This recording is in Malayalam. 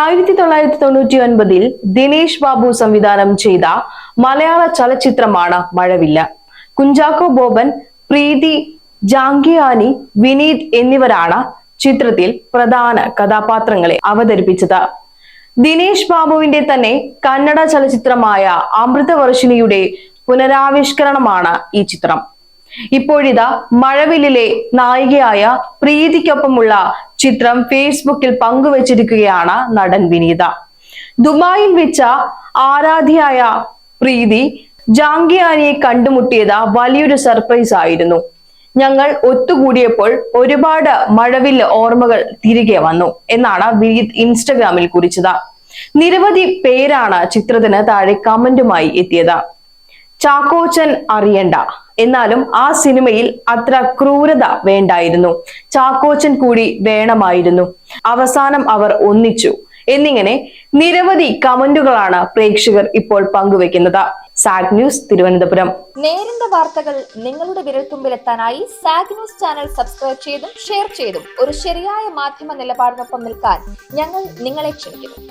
ആയിരത്തി തൊള്ളായിരത്തി തൊണ്ണൂറ്റി ഒൻപതിൽ ദിനേശ് ബാബു സംവിധാനം ചെയ്ത മലയാള ചലച്ചിത്രമാണ് മഴവില്ല. കുഞ്ചാക്കോ ബോബൻ പ്രീതി ജാങ്കിയാനി വിനീത് എന്നിവരാണ് ചിത്രത്തിൽ പ്രധാന കഥാപാത്രങ്ങളെ അവതരിപ്പിച്ചത്. ദിനേശ് ബാബുവിന്റെ തന്നെ കന്നഡ ചലച്ചിത്രമായ അമൃതവർഷിണിയുടെ പുനരാവിഷ്കരണമാണ് ഈ ചിത്രം. ഇപ്പോഴിതാ മഴവില്ലിലെ നായികയായ പ്രീതിക്കൊപ്പമുള്ള ചിത്രം ഫേസ്ബുക്കിൽ പങ്കുവച്ചിരിക്കുകയാണ് നടൻ വിനീത. ദുബായിൽ വെച്ച ആരാധ്യയായ പ്രീതി ജാങ്കിയാനിയെ കണ്ടുമുട്ടിയത് വലിയൊരു സർപ്രൈസ് ആയിരുന്നു. ഞങ്ങൾ ഒത്തുകൂടിയപ്പോൾ ഒരുപാട് മഴവിൽ ഓർമ്മകൾ തിരികെ വന്നു എന്നാണ് വിനീത് ഇൻസ്റ്റഗ്രാമിൽ കുറിച്ചത്. നിരവധി പേരാണ് ചിത്രത്തിന് താഴെ കമന്റുമായി എത്തിയത്. ചാക്കോച്ചൻ അറിയണ്ട. എന്നാലും ആ സിനിമയിൽ അത്ര ക്രൂരത വേണ്ടായിരുന്നു. ചാക്കോച്ചൻ കൂടി വേണമായിരുന്നു. അവസാനം അവർ ഒന്നിച്ചു. എന്നിങ്ങനെ നിരവധി കമന്റുകളാണ് പ്രേക്ഷകർ ഇപ്പോൾ പങ്കുവെക്കുന്നത്. സാഗ് ന്യൂസ് തിരുവനന്തപുരം. നേരിന്റെ വാർത്തകൾ നിങ്ങളുടെ വിരൽത്തുമ്പിലെത്താനായി സാഗ് ന്യൂസ് ചാനൽ സബ്സ്ക്രൈബ് ചെയ്തും ഷെയർ ചെയ്തും ഒരു ശരിയായ മാധ്യമ നിലപാടിനൊപ്പം നിൽക്കാൻ ഞങ്ങൾ നിങ്ങളെ ക്ഷണിക്കുന്നു.